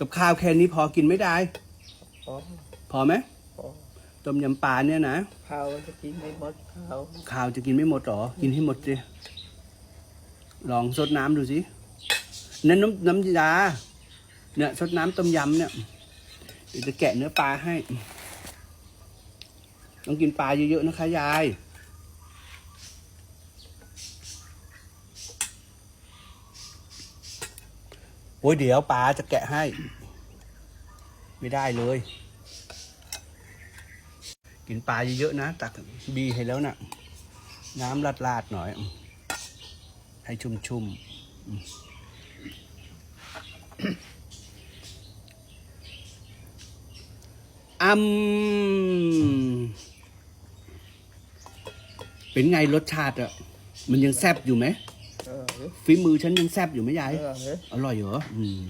กับข้าวแค่นี้พอกินไม่ได้ พอพอไหมพอต้มยำปลาเนี่ยนะข้าวจะกินไม่หมดข้าวข้าวจะกินไม่หมดหรอ กินให้หมดสิลองซดน้ำดูสินั่นน้ำน้ำยาเนี่ยซดน้ำต้มยำเนี่ยเดี๋ยวจะแกะเนื้อปลาให้ ต้องกินปลาเยอะๆนะคะยาย โอ้ยเดี๋ยวปลาจะแกะให้ ไม่ได้เลย กินปลาเยอะๆนะ ตักบีให้แล้วนะ่ะ น้ำลาดๆหน่อย ให้ชุ่มๆอืมอืมเป็นไงรสชาติอะมันยังแซบอยู่ไหม ฝีมือฉันยังแซบอยู่ไหมยายเอออร่อยเหรออืม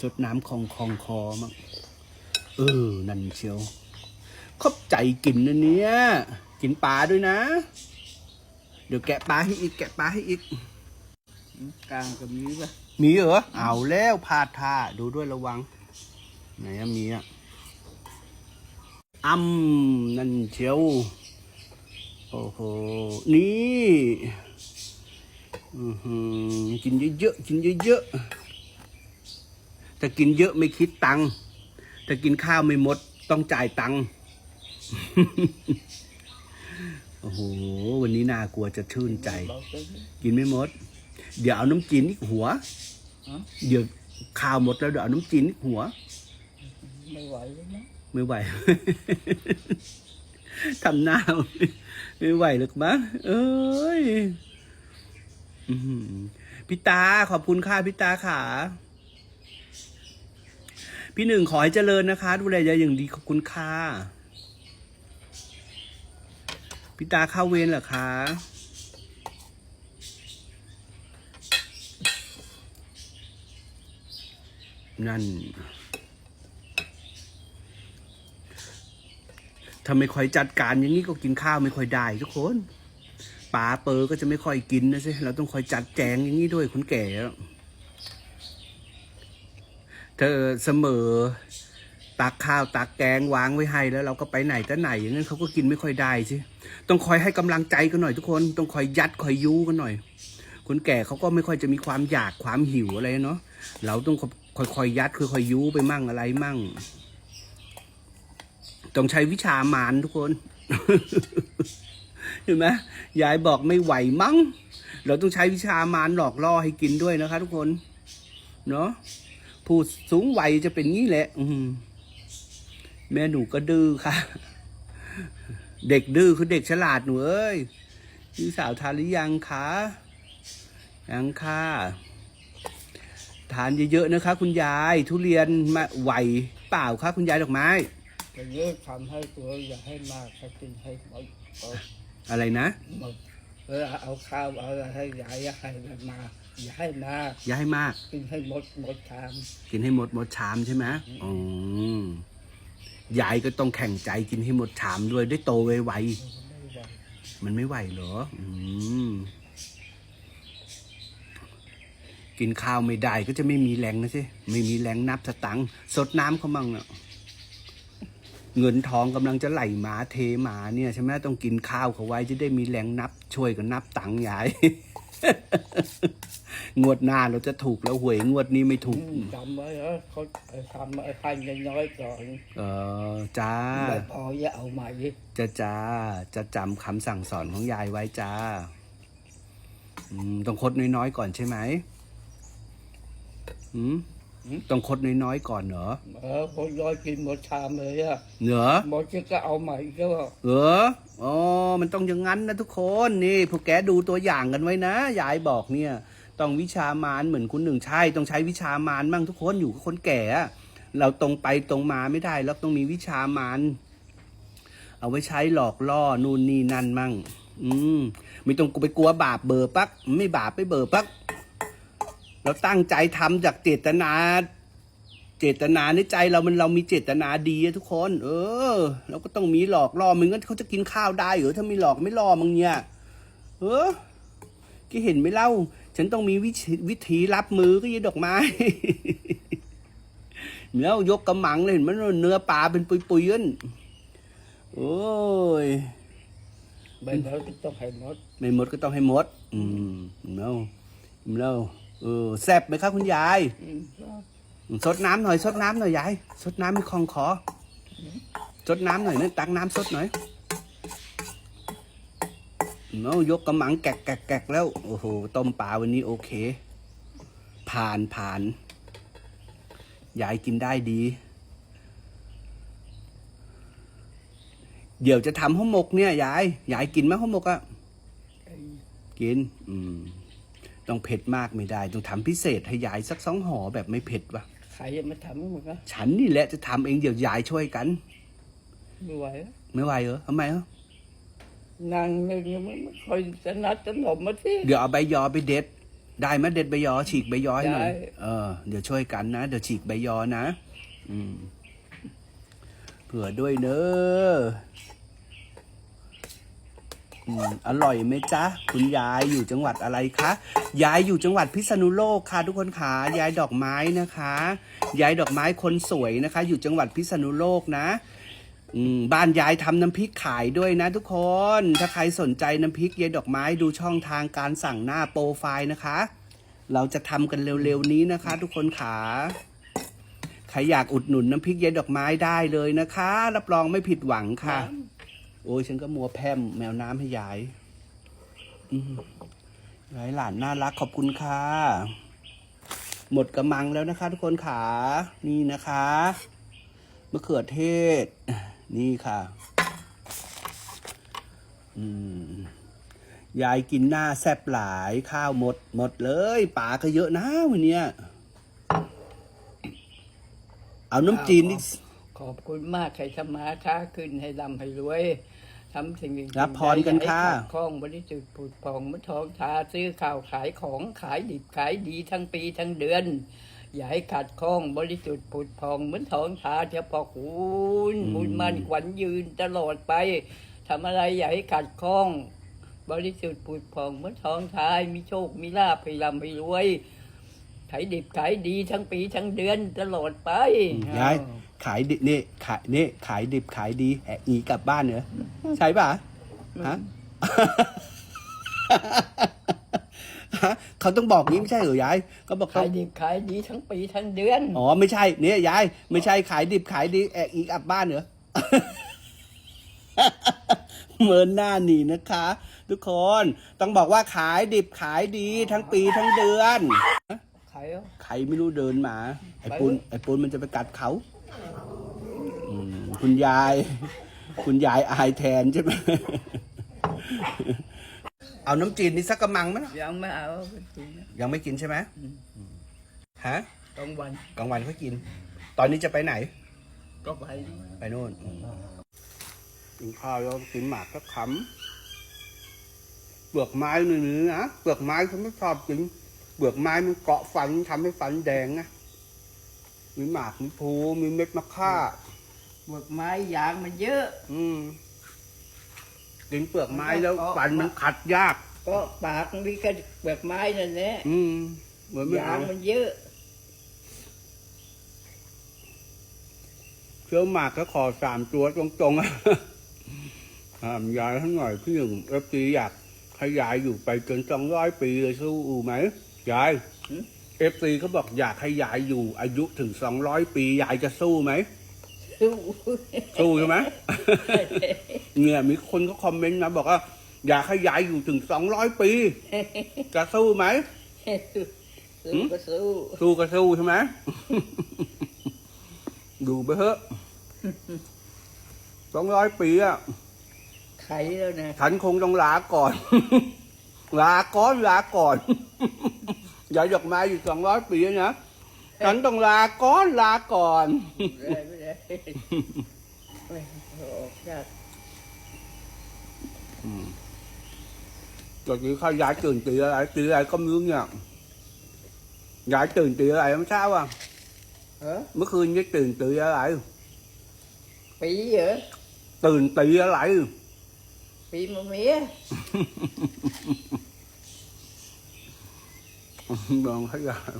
สดน้ำคลองคลองคอมั้งเออ นั่นเชียวขอบใจกินนะเนี่ยกินปลาด้วยนะ เดี๋ยวแกะปลาให้อีก แกะปลาให้อีก กลางก็มีป่ะมีเหรอ เอาแล้วพลาดท่าดูด้วยระวัง ไหนอะมีอะอ้ำนั่นเชียว โอ้โห นี่อื้อหือ กินเยอะๆกินเยอะๆถ้ากินเยอะไม่คิดตังค์ถ้ากินข้าวไม่หมดต้องจ่ายตังค์โอ้โห วันนี้น่ากลัวจะชื่นใจบอกเลยกินไม่หมด เดี๋ยวเอาน้ำจีนนิกหัวฮะเดี๋ยวข้าวหมดแล้วเดี๋ยวเอาน้ำจีนนิกหัว ไม่ไหวแล้วนะไม่ไหวทำหน้าไม่ไหวหรอกมั้งเอ้ยอื้อหือ พี่ตาขอบคุณค่ะพี่ตาขาพี่หนึ่งขอให้เจริญนะคะ ดูแลยายอย่างดีขอบคุณค่ะพี่ตาเข้าเวรเหรอคะนั่นถ้าไม่ค่อยจัดการอย่างนี้ก็กินข้าวไม่ค่อยได้ทุกคน ปลาเปอร์ก็จะไม่ค่อยกินนะสิเราต้องคอยจัดแจงอย่างนี้ด้วยคนแก่แล้วเธอเสมอ ตักข้าวตักแกงวางไว้ให้แล้วเราก็ไปไหนแต่ไหนอย่างนั้นเขาก็กินไม่ค่อยได้สิต้องคอยให้กำลังใจกันหน่อยทุกคน ต้องคอยยัดคอยยุกันหน่อย คนแก่เขาก็ไม่ค่อยจะมีความอยากความหิวอะไรเนาะเราต้องคอยๆยัดค่อยๆยุไปมั่งอะไรมั่ง ต้องใช้วิชามารทุกคน เห็นไหมยายบอกไม่ไหวมั้ง เราต้องใช้วิชามารหลอกล่อให้กินด้วยนะคะ ทุกคน เนาะผู้สูงวัยจะเป็นงี้แหละ อืแม่หนูก็ดื้อค่ะ เด็กดื้อคือเด็กฉลาดหนูเอ้ยพี่สาวทานหรือยังคะยังค่ะทานเยอะๆนะคะ คุณยาย ทุเรียนมาไหวเปล่าคะคุณยายดอกไม้แต่เยอะทำให้ตัวอย่าให้มากถ้ากินให้หมด อาอะไรนะหมดเวลาเอาข้าวเอาอะไรให้ยายอย่าให้มันมาอย่าให้มากอย่าให้มาก กินให้หมดหมดชามกินให้หมดหมดชามใช่ไหมอ๋อยายก็ต้องแข่งใจกินให้หมดชามด้วยได้โตไวไม่ไหวๆมันไม่ไหวเหรอ อืมกินข้าวไม่ได้ก็จะไม่มีแรงนะสิไม่มีแรงนับสตังค์สดน้ำเขามั่งเนาะ เงินทองกำลังจะไหลมาเทมาเนี่ยใช่ไหมต้องกินข้าวเขาไว้จะได้มีแรงนับช่วยกันนับตังค์ยายงวดหน้าเราจะถูกแล้วหวยงวดนี้ไม่ถูกอืมจำไว้เหรอเขาทำไอ้พันน้อยๆก่อนเออจ้าไม่พออย่าเอาใหม่จะจ้าจะจำคำสั่งสอนของยายไว้จ้าอืมต้องคดน้อยๆก่อนใช่ไหมอืม ต้องคดน้อยๆก่อนเหรอเออพอย้อยกินหมดชามเลยอะเหรอหมดก็เอาใหม่ก็ว่าเอออ๋อมันต้องอย่างนั้นนะทุกคนนี่พวกแกดูตัวอย่างกันไว้นะยายบอกเนี่ย ต้องวิชามารเหมือนคุณหนึ่งใช่ต้องใช้วิชามารมั่งทุกคนอยู่กับคนแก่อะเราตรงไปตรงมาไม่ได้แล้วต้องมีวิชามารเอาไว้ใช้หลอกล่อนู่นนี่นั่นมั่ง อืมไม่ต้องไปกลัวบาปเบอร์ปัก ไม่บาปไม่เบอร์ปัก เราตั้งใจทำจากเจตนา เจตนาในใจเรามันเรามีเจตนาดีอะทุกคน เออเราก็ต้องมีหลอกล่อมึงงั้นเขาจะกินข้าวได้เหรอถ้าไม่หลอกไม่ล่อมึงเนี่ยเออกี่เห็นไหมเล่า ฉันต้องมีวิธีวิธีรับมือก็ยีดอกไม้แล้วยกกระมังเลยเห็นไหมันเนื้อปลาเป็นปุยๆกันโอ้ยใบเราก็ต้องให้หมดไม่หมดก็ต้องให้หมด อืมแล้วแล้ว เออแซ่บไหมครับคุณยายอืมสดน้ำหน่อยสดน้ำหน่อยยายสดน้ำมีคลองคอสดน้ำหน่อยนะตักน้ำสดหน่อยเนาะยกกระมังแกะแกะแกะแล้ว โอ้โหต้มปลาวันนี้โอเค ผ่านผ่านยายกินได้ดี เดี๋ยวจะทำข้าวหมกเนี่ยยายยายกินไหมข้าวหมกอะกิน อืม ต้องเผ็ดมากไม่ได้ ต้องทำพิเศษให้ยายสักสองห่อแบบไม่เผ็ดวะใครจะมาทำมันก็ฉันนี่แหละจะทำเองเดี๋ยวยายช่วยกัน ไม่ไหวแล้วไม่ไหวเหรอทำไมเหรอนั่งนึงยังไม่ไม่ค่อยสนัดสนมมาสิเดี๋ยวเอาใบยอไปเด็ด ได้ไหมเด็ดใบยอฉีกใบยอให้หน่อยได้ เออเดี๋ยวช่วยกันนะ เดี๋ยวฉีกใบยอนะ อืมเผื่อด้วยเนอะ อืมอร่อยไหมจ๊ะ คุณยายอยู่จังหวัดอะไรคะยายอยู่จังหวัดพิษณุโลกค่ะ ทุกคนค่ะยายดอกไม้นะคะยายดอกไม้คนสวยนะคะ อยู่จังหวัดพิษณุโลกนะอืมบ้านยายทำน้ำพริกขายด้วยนะ ทุกคน ถ้าใครสนใจน้ำพริกยายดอกไม้ดูช่องทางการสั่งหน้าโปรไฟล์นะคะ เราจะทำกันเร็วๆนี้นะคะ ทุกคนขาใครอยากอุดหนุนน้ำพริกยายดอกไม้ได้เลยนะคะ รับรองไม่ผิดหวังค่ะ โอ้ยฉันก็มัวแพมแมวน้ำให้ยายยายหลานน่ารักขอบคุณค่ะ หมดกระมังแล้วนะคะ ทุกคนขานี่นะคะมะเขือเทศ นี่ค่ะ อืมยายกินหน้าแซบหลายข้าวหมด หมดเลยป๋าก็เยอะนะวันเนี้ยเอาน้ำจีนนี่ ขอบคุณมากใครทำมาค้าขึ้นให้ร่ำให้รวยทำสิ่งดีๆรับพรกันค่ะให้ขัดข้องบริสุทธิ์ผุดผ่องเหมือนทองทาซื้อข้าวขายของขายดิบขายดีทั้งปีทั้งเดือน อย่าให้ขัดข้องบริสุทธิ์ผุดผ่องเหมือนทองทาเฉพาะคุณบุญมันขวัญยืนตลอดไปทำอะไรอย่าให้ขัดข้อง บริสุทธิ์ผุดผ่องเหมือนทองทายมีโชคมีลาภให้ร่ำให้รวยขายดิบขายดีทั้งปีทั้งเดือนตลอดไปยาย ขายดินี่ขายนี่ขายดิบขายดีแอะหนีกลับบ้านเหรอใช่ป่ะฮะฮะเขาต้องบอกงี้ไม่ใช่เหรอยายก็บอกขาเขายดิบขายดีทั้งปีทั้งเดือนอ๋อไม่ใช่เนี่ยยายไม่ใช่ขายดิบขายดีแอะอีกลับบ้านเหรอเหมือนหน้าหนีนะคะ ทุกคนต้องบอกว่าขายดิบขายดีทั้งปีทั้งเดือน ขายเอาใครไม่รู้เดินมา ไอ้ปุนไอ้ปุนมันจะไปกัดเขาอืม คุณยาย คุณยายอายแทนใช่ไหมเอาน้ำจีนนี่สักกระมังไหมยังไม่เอาไปกินนะยังไม่กินใช่ไหมฮะกลางวันกลางวันเขากิน ตอนนี้จะไปไหน ก็ไปไปโน่นกินข้าวแล้วกินหมากก็ขำเปลือกไม้เนื้อนะเปลือกไม้ฉันไม่ชอบกินเปลือกไม้มันเกาะฟันทำให้ฟันแดงนะมีหมากมีภูมีเม็ดมะค่า หมวกไม้ยางมันเยอะ อืมกินเปลือกไม้แล้วฟันมันขัดยาก ก็ปากมันมีกระเปลือกไม้นั่นแหละอืมเหมือนไม่ยาเอางมันเยอะเคี้ยวหมากก็ขอสามตัวตรงๆอะถามยายทั้งหน่อยพี่หนึ่งเอฟซีอยากให้ยายอยู่ไปจนสองร้อยปีเลยสู้ไหมยายเอฟซีเขาบอกอยากให้ยายอยู่อายุถึงสองร้อยปียายจะสู้ไหม สู้สู้ใช่ไหมเนี่ยมีคนก็คอมเมนต์นะบอกว่า อยากให้ยายอยู่ถึงสองร้อยปี จะสู้ไหมสู้ก็สู้สู้ก็สู้ใช่ไหมดูไปเถอะสองร้อยปีอะไขแล้วนะฉันคงต้องลาก่อน ลาก่อนลาก่อนอย่าหยอกไม้อยู่สองร้อยปีนะฉันต้องลาก่อนลาก่อน ไม่ได้ไม่ได้ไม่ออกยากตอนนี้เขาย้ายตื่นตีอะไรตีอะไรก็ไม่รู้เนี่ยย้ายตื่นตีอะไรไม่ทราบอะเออเมื่อคืนนี้ตื่นตีอะไรปีเหรอตื่นตีอะไรปีมะเมียลองให้ยาย